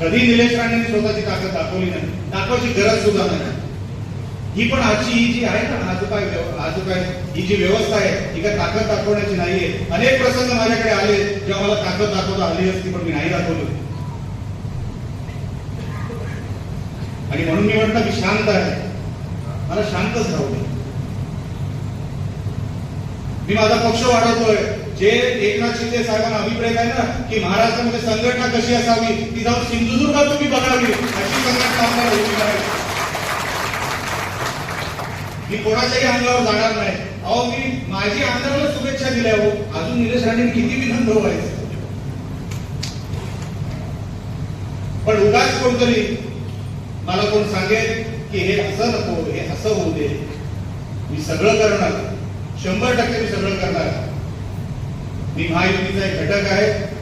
कधी निलेश राणेंनी स्वतःची ताकद दाखवली नाही दाखवायची गरज सुद्धा नाही. ही पण आजची ही जी आहे ना आज काय आज काय ही जी व्यवस्था आहे ही काय ताकद दाखवण्याची नाहीये. अनेक प्रसंग माझ्याकडे आले जेव्हा मला ताकद दाखवता आली असती पण मी नाही दाखवलो. आणि म्हणून मी म्हटलं मी शांत आहे मला शांतच राहू मी माझा पक्ष वाढवतोय. जे एकनाथ शिंदे साहेबांना अभिप्रेत आहे ना की महाराष्ट्रामध्ये संघटना कशी असावी ती जाऊन सिंधुदुर्गात तुम्ही बघावी. अशी संघटना उभी करायची मी कोणाच्याही अंगावर जाणार नाही. अहो मी माझी आंध्राला शुभेच्छा दिल्या हो. अजून निलेश राणे किती विधान व्हायचं पण उगाच कोणतरी मला कोण सांगेल की हे असं नको हे असं होऊ दे. मी सगळं करणार. शंभर टक्के मी सगळं करणार. मी महायुतीचा एक घटक आहे.